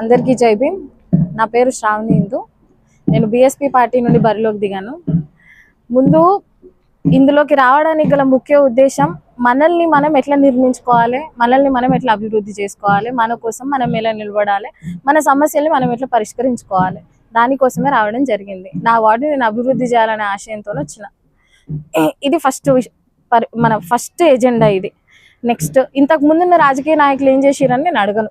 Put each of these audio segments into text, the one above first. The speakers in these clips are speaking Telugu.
అందరికీ జై భీమ్. నా పేరు శ్రావణి ఇందు. నేను బీఎస్పీ పార్టీ నుండి బరిలోకి దిగాను. ముందు ఇందులోకి రావడానికి గల ముఖ్య ఉద్దేశం మనల్ని మనం ఎట్లా నిర్మించుకోవాలి మనల్ని మనం ఎట్లా అభివృద్ధి చేసుకోవాలి మన కోసం మనం ఎలా నిలబడాలి మన సమస్యల్ని మనం ఎట్లా పరిష్కరించుకోవాలి దానికోసమే రావడం జరిగింది. నా వార్డుని నేను అభివృద్ధి చేయాలనే ఆశయంతో వచ్చిన. ఇది ఫస్ట్ మన ఫస్ట్ ఎజెండా ఇది. నెక్స్ట్ ఇంతకు ముందున్న రాజకీయ నాయకులు ఏం చేసిరని నేను అడగను.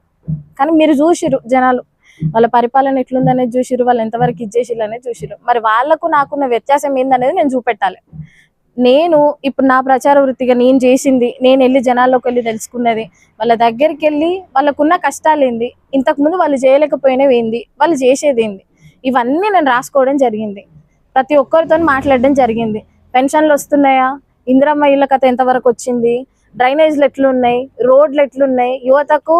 కానీ మీరు చూసిరు జనాలు. వాళ్ళ పరిపాలన ఎట్లుందనేది చూసిరు వాళ్ళు ఎంతవరకు ఇచ్చేసిరు అనేది చూసిరు మరి వాళ్ళకు నాకున్న వ్యత్యాసం ఏందనేది నేను చూపెట్టాలి. నేను ఇప్పుడు నా ప్రచార వృత్తిగా నేను చేసింది నేను వెళ్ళి జనాల్లోకి వెళ్ళి తెలుసుకున్నది వాళ్ళ దగ్గరికి వెళ్ళి వాళ్ళకున్న కష్టాలు ఏంది ఇంతకు ముందు వాళ్ళు చేయలేకపోయినవి ఏంది వాళ్ళు చేసేది ఏంది ఇవన్నీ నేను రాసుకోవడం జరిగింది. ప్రతి ఒక్కరితో మాట్లాడడం జరిగింది. పెన్షన్లు వస్తున్నాయా? ఇందిరమ్మ ఇళ్ళ కథ ఎంతవరకు వచ్చింది? డ్రైనేజ్లు ఎట్లున్నాయి? రోడ్లు ఎట్లున్నాయి? యువతకు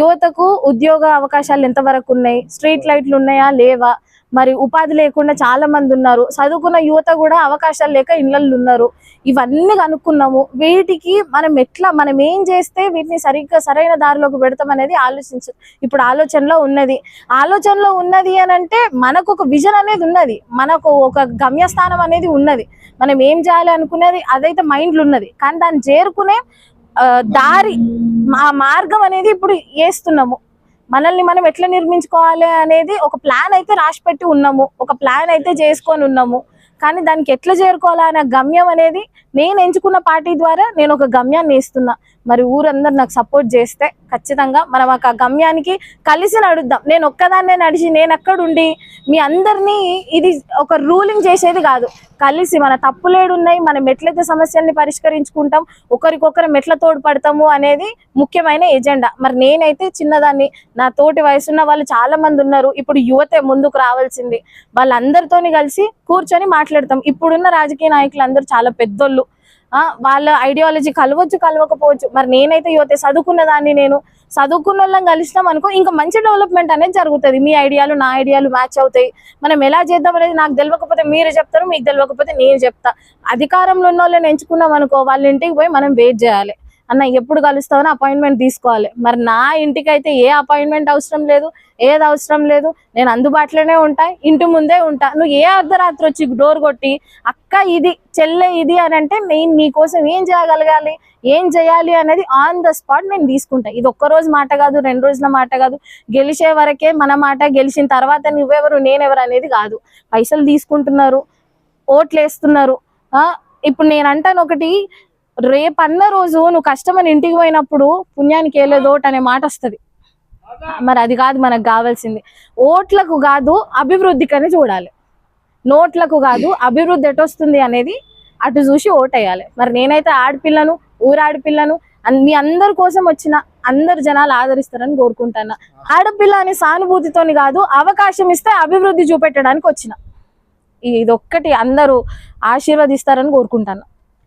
యువతకు ఉద్యోగ అవకాశాలు ఎంతవరకు ఉన్నాయి? స్ట్రీట్ లైట్లు ఉన్నాయా? లేవా? మరి ఉపాధి లేకుండా చాలా మంది ఉన్నారు. చదువుకున్న యువత కూడా అవకాశాలు లేక ఇళ్ళల్లో ఉన్నారు. ఇవన్నీ కనుక్కున్నాము. వీటికి మనం ఎట్లా మనం ఏం చేస్తే వీటిని సరిగ్గా సరైన దారిలోకి పెడతాం అనేది ఆలోచించు ఇప్పుడు ఆలోచనలో ఉన్నది. ఆలోచనలో ఉన్నది అని అంటే మనకు ఒక విజన్ అనేది ఉన్నది. మనకు ఒక గమ్యస్థానం అనేది ఉన్నది. మనం ఏం చేయాలి అనుకునేది అదైతే మైండ్లో ఉన్నది. కానీ దాన్ని చేరుకునే దారి మా మార్గం అనేది ఇప్పుడు వేస్తున్నాము మనల్ని మనం ఎట్లా నిర్మించుకోవాలి అనేది ఒక ప్లాన్ అయితే రాసి పెట్టి ఉన్నాము. ఒక ప్లాన్ అయితే చేసుకొని ఉన్నాము. కానీ దానికి ఎట్లా చేరుకోవాలా అనే గమ్యం అనేది నేను ఎంచుకున్న పార్టీ ద్వారా నేను ఒక గమ్యాన్ని ఇస్తున్నా మరి ఊరందరు నాకు సపోర్ట్ చేస్తే ఖచ్చితంగా మనం ఆ గమ్యానికి కలిసి నడుద్దాం. నేను ఒక్కదాన్నే నడిచి నేను అక్కడుండి మీ అందరినీ ఇది ఒక రూలింగ్ చేసేది కాదు. కలిసి మన తప్పులేడు ఉన్నాయి మనం ఎట్లయితే సమస్యల్ని పరిష్కరించుకుంటాం ఒకరికొకరం ఎట్లా తోడ్పడతాము అనేది ముఖ్యమైన ఎజెండా మరి నేనైతే చిన్నదాన్ని నా తోటి వయసున్న వాళ్ళు చాలా మంది ఉన్నారు. ఇప్పుడు యువతే ముందుకు రావాల్సింది. వాళ్ళందరితోని కలిసి కూర్చొని మాట్లాడతాం. ఇప్పుడున్న రాజకీయ నాయకులు అందరూ చాలా పెద్దోళ్ళు. ఆ, వాళ్ళ ఐడియాలజీ కలవచ్చు కలవకపోవచ్చు. మరి నేనైతే యువత చదువుకున్న దాన్ని నేను చదువుకున్న వాళ్ళని కలిసినాం అనుకో ఇంకా మంచి డెవలప్మెంట్ అనేది జరుగుతుంది. మీ ఐడియాలు నా ఐడియాలు మ్యాచ్ అవుతాయి. మనం ఎలా చేద్దాం అనేది నాకు తెలియకపోతే మీరు చెప్తారు మీకు తెలియకపోతే నేను చెప్తా. అధికారంలో ఉన్న వాళ్ళని ఎంచుకున్నాం అనుకో వాళ్ళ ఇంటికి పోయి మనం వెయిట్ చేయాలి. అన్న ఎప్పుడు కలుస్తామని అపాయింట్మెంట్ తీసుకోవాలి. మరి నా ఇంటికి అయితే ఏ అపాయింట్మెంట్ అవసరం లేదు ఏది అవసరం లేదు. నేను అందుబాటులోనే ఉంటా ఇంటి ముందే ఉంటా. నువ్వు ఏ అర్ధరాత్రి వచ్చి డోర్ కొట్టి అక్క ఇది చెల్లె ఇది అని అంటే నేను నీకోసం ఏం చేయగలగాలి ఏం చేయాలి అనేది ఆన్ ద స్పాట్ నేను తీసుకుంటా. ఇది ఒక్క రోజు మాట కాదు రెండు రోజుల మాట కాదు. గెలిచే వరకే మన మాట గెలిచిన తర్వాత నువ్వెవరు నేనెవరు అనేది కాదు. పైసలు తీసుకుంటున్నారు ఓట్లు వేస్తున్నారు ఇప్పుడు నేను అంటాను ఒకటి రేపన్న రోజు నువ్వు కష్టమని ఇంటికి పోయినప్పుడు పుణ్యానికి వెళ్ళేది అనే మాట వస్తుంది. మరి అది కాదు మనకు కావాల్సింది. ఓట్లకు కాదు అభివృద్ధికని చూడాలి. నోట్లకు కాదు అభివృద్ధి ఎటొస్తుంది అనేది అటు చూసి ఓటేయాలి. మరి నేనైతే ఆడపిల్లను ఊరాడపిల్లను మీ అందరి కోసం వచ్చిన అందరు జనాలు ఆదరిస్తారని కోరుకుంటాను ఆడపిల్ల అనే సానుభూతితోని కాదు అవకాశం ఇస్తే అభివృద్ధి చూపెట్టడానికి వచ్చిన. ఇది ఒక్కటి అందరూ ఆశీర్వదిస్తారని కోరుకుంటాను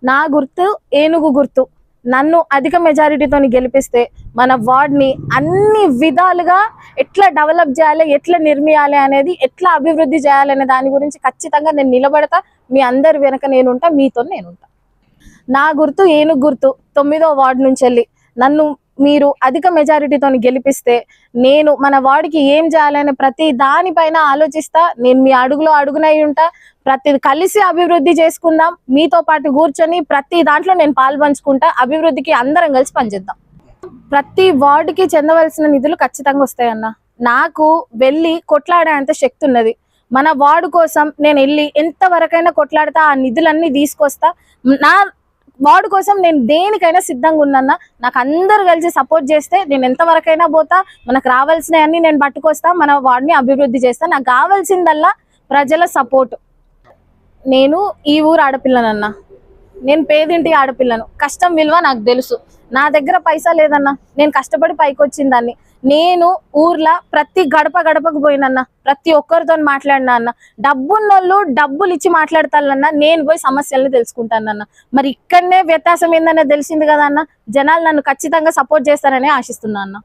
నా గుర్తు ఏనుగు గుర్తు. నన్ను అధిక మెజారిటీతో గెలిపిస్తే మన వార్డ్ని అన్ని విధాలుగా ఎట్లా డెవలప్ చేయాలి ఎట్లా నిర్మియాలి అనేది ఎట్లా అభివృద్ధి చేయాలి అనే దాని గురించి ఖచ్చితంగా నేను నిలబడతా. మీ అందరి వెనక నేనుంటా మీతో నేనుంటా. నా గుర్తు ఏనుగు గుర్తు తొమ్మిదో వార్డు నుంచి వెళ్ళి నన్ను మీరు అధిక మెజారిటీతో గెలిపిస్తే నేను మన వాడికి ఏం చేయాలనే ప్రతి దానిపైన ఆలోచిస్తా. నేను మీ అడుగులో అడుగునై ఉంటా. ప్రతి కలిసి అభివృద్ధి చేసుకుందాం. మీతో పాటు కూర్చొని ప్రతి దాంట్లో నేను పాల్పంచుకుంటా. అభివృద్ధికి అందరం కలిసి పనిచేద్దాం. ప్రతి వార్డుకి చెందవలసిన నిధులు ఖచ్చితంగా వస్తాయన్న. నాకు వెళ్ళి కొట్లాడే అంత శక్తి ఉన్నది మన వార్డు కోసం నేను వెళ్ళి ఎంతవరకైనా కొట్లాడతా ఆ నిధులన్నీ తీసుకొస్తా. నా వార్డు కోసం నేను దేనికైనా సిద్ధంగా ఉన్నాన్న నాకు అందరు కలిసి సపోర్ట్ చేస్తే నేను ఎంతవరకైనా పోతా మనకు రావాల్సినవన్నీ నేను పట్టుకొస్తా మన వాడిని అభివృద్ధి చేస్తా. నాకు కావాల్సిందల్లా ప్రజల సపోర్ట్. నేను ఈ ఊరు ఆడపిల్లనన్నా. నేను పేదింటి ఆడపిల్లను. కష్టం విలువ నాకు తెలుసు. నా దగ్గర పైసా లేదన్నా. నేను కష్టపడి పైకి వచ్చిన దాన్ని నేను ఊర్లో ప్రతి గడప గడపకు పోయినన్నా. ప్రతి ఒక్కరితో మాట్లాడినా అన్న. డబ్బున్నోళ్ళు డబ్బులు ఇచ్చి మాట్లాడతానన్నా నేను పోయి సమస్యల్ని తెలుసుకుంటానన్న. మరి ఇక్కడనే వ్యత్యాసం ఏందన్నా తెలిసింది కదా అన్న? జనాలు నన్ను ఖచ్చితంగా సపోర్ట్ చేస్తారని ఆశిస్తున్నా అన్న.